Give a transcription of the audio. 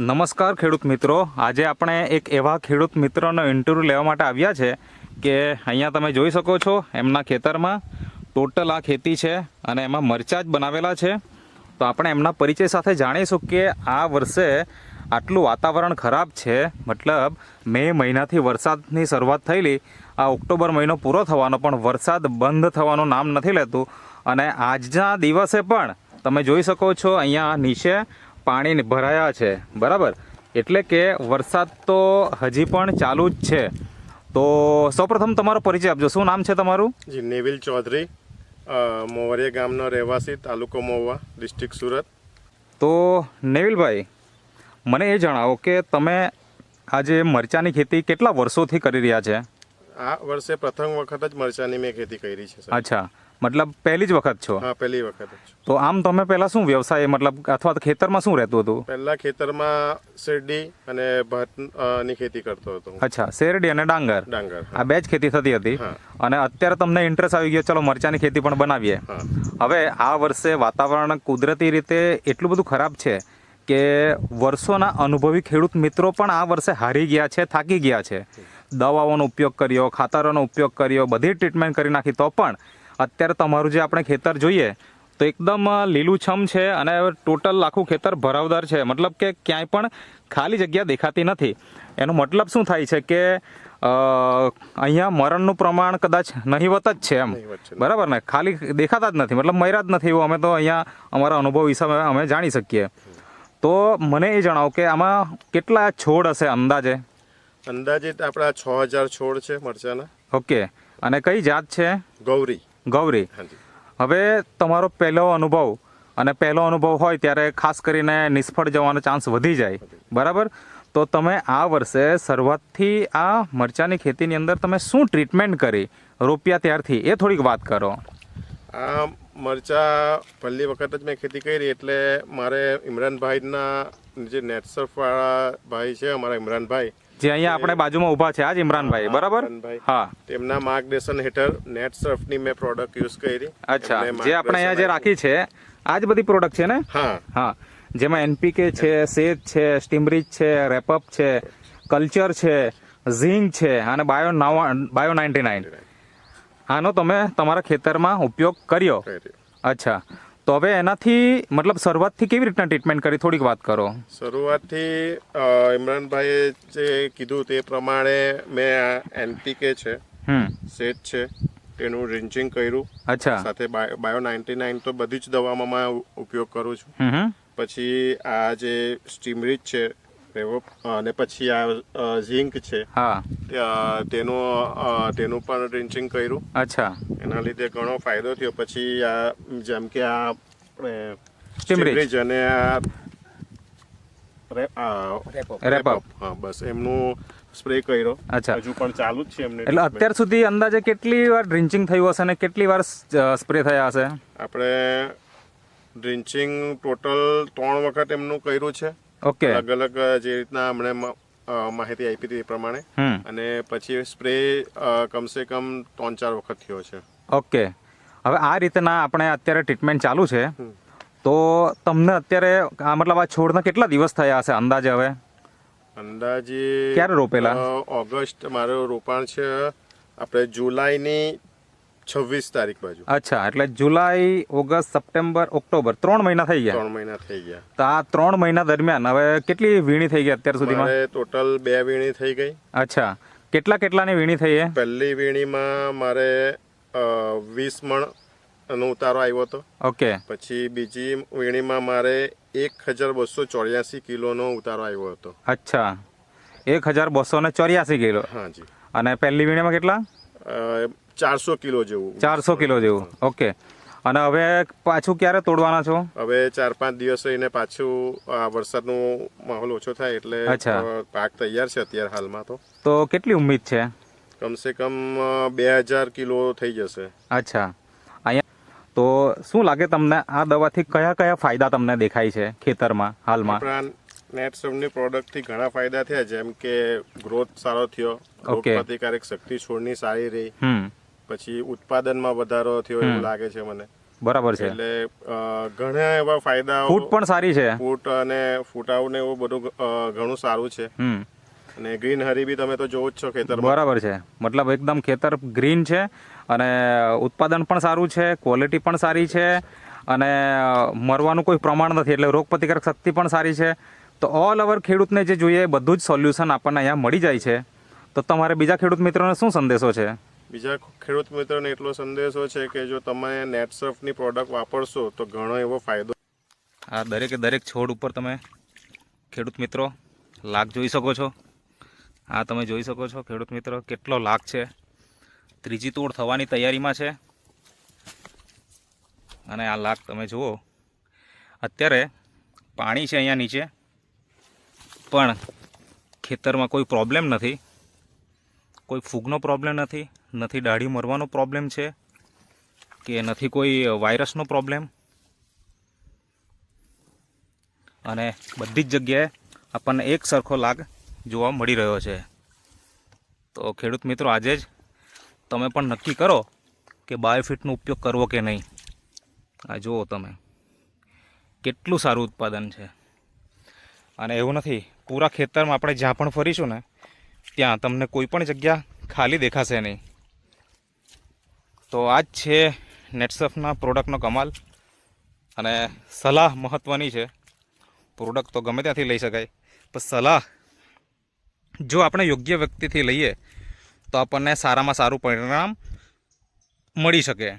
નમસ્કાર ખેડૂત મિત્રો. આજે આપણે એક એવા ખેડૂત મિત્રનો ઇન્ટરવ્યૂ લેવા માટે આવ્યા છે કે અહીંયા તમે જોઈ શકો છો એમના ખેતરમાં ટોટલ આ ખેતી છે અને એમાં મરચાં જ બનાવેલા છે. તો આપણે એમના પરિચય સાથે જાણીશું કે આ વર્ષે આટલું વાતાવરણ ખરાબ છે. મતલબ મે મહિનાથી વરસાદની શરૂઆત થયેલી. આ ઓક્ટોબર મહિનો પૂરો થવાનો પણ વરસાદ બંધ થવાનું નામ નથી લેતું. અને આજના દિવસે પણ તમે જોઈ શકો છો અહીંયા નીચે પાણી ભરાયા છે. બરાબર? એટલે કે વરસાદ તો હજી પણ ચાલુ જ છે. તો સૌપ્રથમ તમારો પરિચય આપજો. શું નામ છે તમારું? જી નેવિલ ચૌધરી. મોવરિયા ગામનો રહેવાસી તાલુકો મોવા ડિસ્ટ્રિક્ટ સુરત. તો નેવિલભાઈ મને એ જણાવો કે તમે આજે મરચાની ખેતી કેટલા વર્ષોથી કરી રહ્યા છે? આ વર્ષે પ્રથમ વખત જ મરચાની મેં ખેતી કરી છે અચ્છા. મતલબ પહેલી જ વખત છો? હા પહેલી વખત જ તો આમ તમે પહેલા શું વ્યવસાય મતલબ અથવા તો ખેતરમાં શું રહેતું હતું? પહેલા ખેતરમાં શેરડી અને ભાત અ, ની ખેતી કરતો હતો હું. અચ્છા શેરડી અને ડાંગર. ડાંગર આ બે જ ખેતી થતી હતી. હા. અને અત્યારે તમને ઇન્ટરેસ્ટ આવી ગયો ચલો મરચાની ખેતી પણ બનાવીએ. હા. હવે આ વર્ષે વાતાવરણ કુદરતી રીતે એટલું બધું ખરાબ છે કે વર્ષોના અનુભવી ખેડૂત મિત્રો પણ આ વર્ષે હારી ગયા છે થાકી ગયા છે. દવાઓનો ઉપયોગ કર્યો ખાતરોનો ઉપયોગ કર્યો બધી ટ્રીટમેન્ટ કરી નાખી તો પણ અત્યારે તમારું જે આપણે ખેતર જોઈએ તો એકદમ લીલુંછમ છે અને ટોટલ આખું ખેતર ભરાવદાર છે. મતલબ કે ક્યાંય પણ ખાલી જગ્યા દેખાતી નથી. એનો મતલબ શું થાય છે કે અહીંયા મરણનું પ્રમાણ કદાચ નહીવત જ છે એમ. બરાબર ને? ખાલી દેખાતા જ નથી. મતલબ મર્યા જ નથી એવું અમે તો અહીંયા અમારા અનુભવ હિસાબે અમે જાણી શકીએ. તો મને એ જણાવો કે આમાં કેટલા છોડ હશે અંદાજે? અંદાજિત આપણા છ હજાર છોડ છે મરચાના. ઓકે. અને કઈ જાત છે? ગૌરી. ગૌરી. હવે તમારો પહેલો અનુભવ અને પહેલો અનુભવ હોય ત્યારે ખાસ કરીને નિષ્ફળ જવાનો ચાન્સ વધી જાય. બરાબર? તો તમે આ વર્ષે શરૂઆતથી આ મરચાની ખેતીની અંદર તમે શું ટ્રીટમેન્ટ કરી? રોપ્યા ત્યારથી. એ થોડીક વાત કરો. આ મરચા પહેલી વખત જ મેં ખેતી કરી એટલે મારે ઇમરાનભાઈના જે નેટસર્ફવાળા ભાઈ છે અમારા ઇમરાનભાઈ જે અહીંયા આપણે બાજુમાં ઊભા છે આજ ઇમરાનભાઈ બરાબર? હા. તેમના માર્ગદર્શન હેઠળ નેટ સર્ફની મેં પ્રોડક્ટ યુઝ કરી. અચ્છા જે આપણે અહીંયા જે રાખી છે આ જ બધી પ્રોડક્ટ છે ને? હા. હા. જેમાં એનપીકે છે સેજ છે સ્ટીમરીજ છે રેપઅપ છે કલ્ચર છે ઝીંક છે અને બાયો બાયો નાઇન્ટી નાઇન. આનો તમે તમારા ખેતરમાં ઉપયોગ કર્યો. અચ્છા. તો હવે એનાથી મતલબ શરૂઆતથી કેવી રીતના ટ્રીટમેન્ટ કરી? થોડીક વાત કરો. શરૂઆતથી ઇમરાનભાઈએ જે કીધું તે પ્રમાણે મેં આ એનપીકે છે હમ. સેટ છે તેનું રિન્ચિંગ કર્યું. અચ્છા. સાથે બાયો નાઇન્ટી નાઇન તો બધી જ દવામાં ઉપયોગ કરું છું. પછી આ જે સ્ટીમરીચ છે અને પછી આ ઝિંક છે. હા. તેનું તેનું પણ ડ્રિન્ચિંગ કર્યું. અચ્છા. એના લીધે ઘણો ફાયદો થયો. પછી આ જેમ કે આ. Stimrich અને આ બસ એમનું સ્પ્રે કર્યો. અચ્છા. હજુ પણ ચાલુ જ છે એમને એટલે અત્યાર સુધી અંદાજે કેટલી વાર ડ્રિન્ચિંગ થયું હશે અને કેટલી વાર સ્પ્રે થયા હશે? આપણે ડ્રિન્ચિંગ ટોટલ ત્રણ વખત એમનું કર્યું છે. ઓકે. અલગ અલગ જે રીતના હમણાં માહિતી આપી હતી એ પ્રમાણે. અને પછી સ્પ્રે કમસે કમ ત્રણ ચાર વખત થયો છે. ઓકે. હવે આ રીતના આપણે અત્યારે ટ્રીટમેન્ટ ચાલુ છે. તો તમને અત્યારે આ મતલબ આ છોડના કેટલા દિવસ થયા હશે અંદાજે હવે? અંદાજે ક્યારે રોપેલા? ઓગસ્ટ મારું રોપાણ છે. આપણે જુલાઈની છવ્વીસ તારીખ બાજુ. અચ્છા એટલે જુલાઈ ઓગસ્ટ સપ્ટેમ્બર ઓક્ટોબર ત્રણ મહિના થઈ ગયા? ત્રણ મહિના થઈ ગયા. તો આ ત્રણ મહિના દરમિયાન હવે કેટલી વીણી થઈ ગઈ અત્યાર સુધીમાં? ટોટલ બે વીણી થઈ ગઈ. અચ્છા કેટલા કેટલાની વીણી થઈ એ? પહેલી વીણીમાં મારે વીસ મણ નો ઉતારો આવ્યો હતો. ઓકે. પછી બીજી વીણીમાં મારે એક હજાર બસો ચોર્યાસી કિલોનો ઉતારો આવ્યો હતો. અચ્છા એક હજાર બસો ને ચોર્યાસી કિલો. હાજી અને પહેલી વીણીમાં કેટલા? ચારસો કિલો જેવું. ચારસો કિલો જેવું. ઓકે. અને હવે પાછું ક્યારે તોડવાના છો? હવે ચાર પાંચ દિવસ રહીને પાછું વરસાદનો માહોલ ઓછો થાય એટલે. પાક તૈયાર છે અત્યારે હાલમાં તો. તો કેટલી ઉમ્મીદ છે? કમસે કમ બે હજાર કિલો થઈ જશે. અચ્છા. અહીંયા તો શું લાગે તમને આ દવાથી કયા કયા ફાયદા તમને દેખાય છે ખેતરમાં હાલમાં? નેટ સમની પ્રોડક્ટથી ઘણા ફાયદા થયા જેમ કે ગ્રોથ સારો થયો રોગ. પ્રતિકારક શક્તિ છોડની સારી રહી. હમ. પછી ઉત્પાદનમાં વધારો થયો એવું લાગે છે મને. બરાબર છે. એટલે ઘણા એવા ફાયદા ફૂટ પણ સારી છે. ફૂટ અને ફૂટાવ ને એવું બધું ઘણું સારું છે. અને ગ્રીન હરી બી તમે તો જોવો જ છો ખેતર બરાબર છે. મતલબ એકદમ ખેતર ગ્રીન છે અને ઉત્પાદન પણ સારું છે ક્વોલિટી પણ સારી છે અને મરવાનું કોઈ પ્રમાણ નથી એટલે રોગ પ્રતિકારક શક્તિ પણ સારી છે. તો ઓલ ઓવર ખેડૂતને જે જોઈએ બધું જ સોલ્યુશન આપણને અહીંયા મળી જાય છે. તો તમારે બીજા ખેડૂત મિત્રોને શું સંદેશો છે? બીજા ખેડૂત મિત્રોને એટલો સંદેશો છે કે જો તમે નેટસર્ફની પ્રોડક્ટ વાપરશો તો ઘણો એવો ફાયદો આ દરેકે દરેક છોડ ઉપર તમે ખેડૂત મિત્રો લાગ જોઈ શકો છો. આ તમે જોઈ શકો છો ખેડૂત મિત્રો કેટલો લાગ છે. ત્રીજી તોડ થવાની તૈયારીમાં છે. અને આ લાગ તમે જુઓ. અત્યારે પાણી છે અહીંયા નીચે, પણ ખેતરમાં કોઈ પ્રોબ્લેમ નથી. કોઈ ફૂગનો પ્રોબ્લેમ નથી. નથી દાઢી મરવાનો પ્રોબ્લેમ છે? કે નથી કોઈ વાયરસનો પ્રોબ્લેમ અને બધી જ જગ્યાએ આપણને એક સરખો લાગ જોવા મળી રહ્યો છે. તો ખેડૂત મિત્રો, આજે જ તમે પણ નક્કી કરો કે બાયોફિટનો ઉપયોગ કરવો કે નહીં. આ જુઓ તમે. કેટલું સારું ઉત્પાદન છે. અને એવું નથી, પૂરા ખેતરમાં આપણે જ્યાં પણ ફરીશું ને, ત્યાં તમને કોઈ પણ જગ્યા ખાલી દેખાશે નહીં. તો આ જ છે નેટસફના પ્રોડક્ટનો કમાલ અને સલાહ મહત્ત્વની છે. પ્રોડક્ટ તો ગમે ત્યાંથી લઈ શકાય, પણ સલાહ જો આપણે યોગ્ય વ્યક્તિથી લઈએ તો આપણને સારામાં સારું પરિણામ મળી શકે.